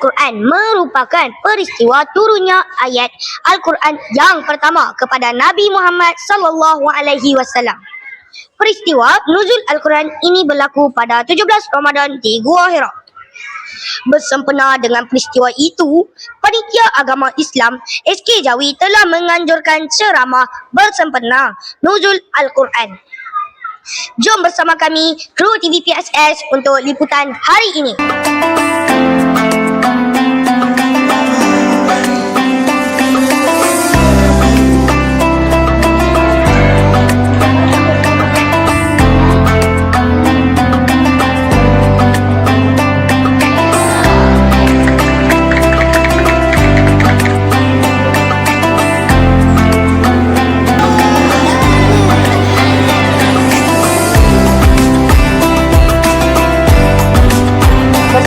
Al-Quran merupakan peristiwa turunnya ayat Al-Quran yang pertama kepada Nabi Muhammad sallallahu alaihi wasallam. Peristiwa nuzul Al-Quran ini berlaku pada 17 Ramadan di Gua Hira. Bersempena dengan peristiwa itu, Panitia Agama Islam SK Jawi telah menganjurkan ceramah bersempena nuzul Al-Quran. Jom bersama kami, kru TV PSS untuk liputan hari ini.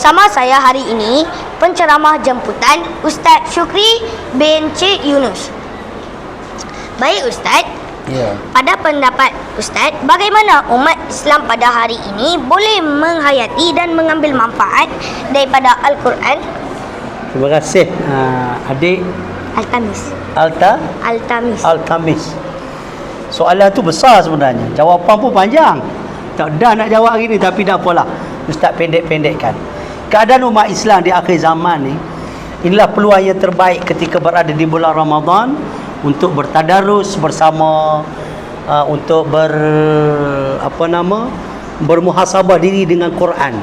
Bersama saya hari ini, penceramah jemputan Ustaz Syukri bin Cik Yunus. Baik Ustaz, Ya. pada pendapat Ustaz, bagaimana umat Islam pada hari ini boleh menghayati dan mengambil manfaat daripada Al-Quran Terima kasih uh, adik Al-Tamis? Alta Al-Tamis. Al-Kamis. Soalan tu besar sebenarnya. Jawapan pun panjang. Tak dah nak jawab hari ni tapi dah apalah. Ustaz pendek-pendekkan. Keadaan umat Islam di akhir zaman ni inilah peluang yang terbaik ketika berada di bulan Ramadan untuk bertadarus bersama uh, untuk ber apa nama bermuhasabah diri dengan Quran.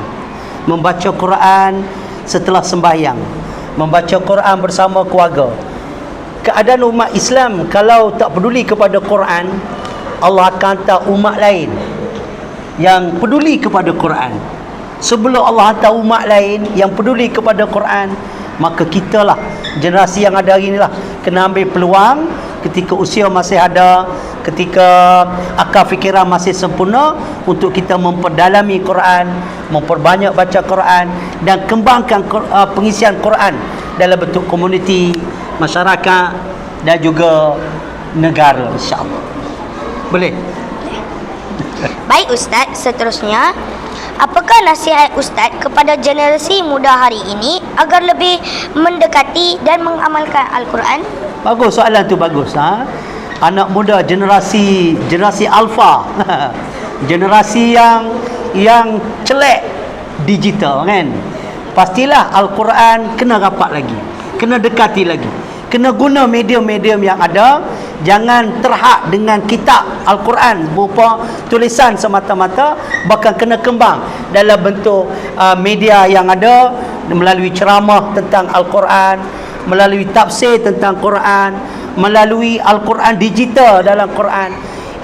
Membaca Quran setelah sembahyang. Membaca Quran bersama keluarga. Keadaan umat Islam kalau tak peduli kepada Quran Allah akan hantar umat lain yang peduli kepada Quran sebelum Allah hantar umat lain yang peduli kepada Quran maka kita lah generasi yang ada hari ni lah kena ambil peluang ketika usia masih ada ketika akal fikiran masih sempurna untuk kita memperdalami Quran memperbanyak baca Quran dan kembangkan uh, pengisian Quran dalam bentuk komuniti masyarakat dan juga negara insyaAllah. Boleh? Baik Ustaz, seterusnya Apakah nasihat Ustaz kepada generasi muda hari ini agar lebih mendekati dan mengamalkan Al-Quran? Bagus soalan tu bagus ha. Anak muda generasi generasi alfa. generasi yang yang celek digital kan. Pastilah Al-Quran kena rapat lagi. Kena dekati lagi. Kena guna medium-medium yang ada. Jangan terhad dengan kitab Al-Quran berupa tulisan semata-mata bahkan kena kembang dalam bentuk uh, media yang ada melalui ceramah tentang Al-Quran, melalui tafsir tentang Quran, melalui Al-Quran digital dalam Quran.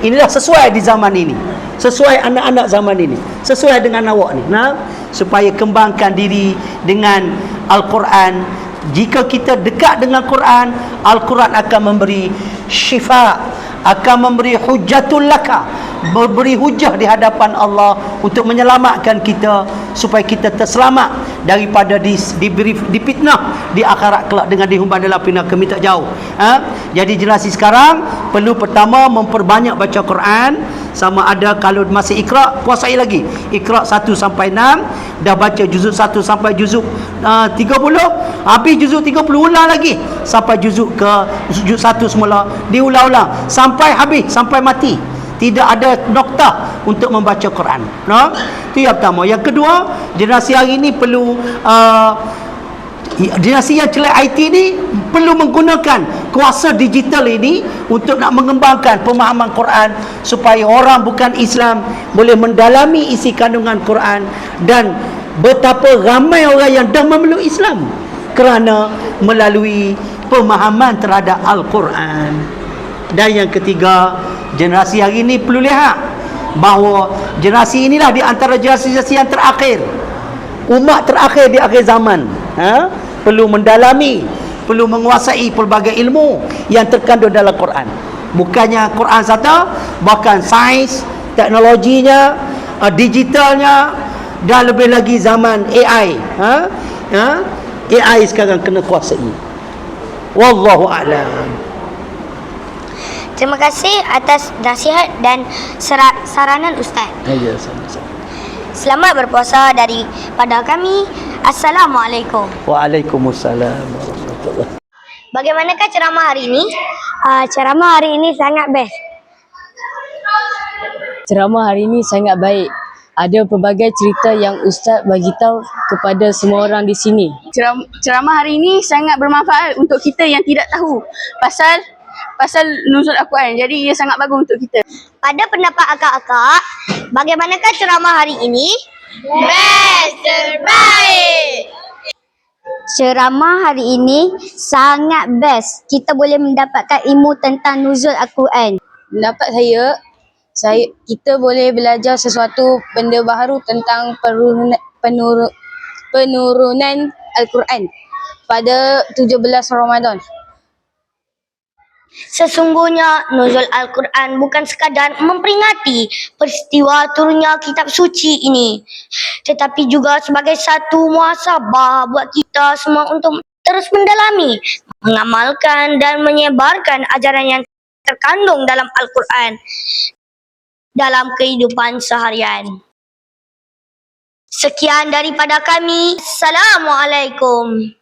Inilah sesuai di zaman ini. Sesuai anak-anak zaman ini. Sesuai dengan awak ni. Nah, supaya kembangkan diri dengan Al-Quran. Jika kita dekat dengan Quran, Al-Quran akan memberi syifa, akan memberi hujatul laka, memberi hujah di hadapan Allah untuk menyelamatkan kita supaya kita terselamat daripada di, diberi dipitnah di akhirat kelak dengan dihumban dalam api neraka minta jauh. Ha? Jadi generasi sekarang perlu pertama memperbanyak baca Quran sama ada kalau masih ikra kuasai lagi. Ikra 1 sampai 6 dah baca juzuk 1 sampai juzuk uh, 30 habis juzuk 30 ulang lagi sampai juzuk ke juzuk 1 semula diulang-ulang sampai habis sampai mati tidak ada noktah untuk membaca Quran no? Itu yang pertama. Yang kedua generasi hari ini perlu uh, generasi yang celak IT ni perlu menggunakan kuasa digital ini untuk nak mengembangkan pemahaman Quran supaya orang bukan Islam boleh mendalami isi kandungan Quran dan betapa ramai orang yang dah memeluk Islam kerana melalui pemahaman terhadap Al-Quran. Dan yang ketiga generasi hari ini perlu lihat bahawa generasi inilah di antara generasi-generasi yang terakhir umat terakhir di akhir zaman ha? perlu mendalami perlu menguasai pelbagai ilmu yang terkandung dalam Quran bukannya Quran saja bahkan sains teknologinya uh, digitalnya dan lebih lagi zaman AI ha? Ha? AI sekarang kena kuasai wallahu a'lam Terima kasih atas nasihat dan saranan Ustaz. ya sama-sama Selamat berpuasa daripada kami. Assalamualaikum. Waalaikumsalam warahmatullahi Bagaimanakah ceramah hari ini? Uh, ceramah hari ini sangat best. Ceramah hari ini sangat baik. Ada pelbagai cerita yang Ustaz bagi tahu kepada semua orang di sini. ceram, ceramah hari ini sangat bermanfaat untuk kita yang tidak tahu pasal pasal nuzul Al-Quran. Jadi ia sangat bagus untuk kita. Pada pendapat akak-akak, bagaimanakah ceramah hari ini? Best terbaik. Ceramah hari ini sangat best. Kita boleh mendapatkan ilmu tentang nuzul Al-Quran. Pendapat saya, saya kita boleh belajar sesuatu benda baru tentang penurunan, penur, penurunan Al-Quran pada 17 Ramadan. Sesungguhnya nuzul Al-Quran bukan sekadar memperingati peristiwa turunnya kitab suci ini. Tetapi juga sebagai satu muasabah buat kita semua untuk terus mendalami, mengamalkan dan menyebarkan ajaran yang terkandung dalam Al-Quran dalam kehidupan seharian. Sekian daripada kami. Assalamualaikum.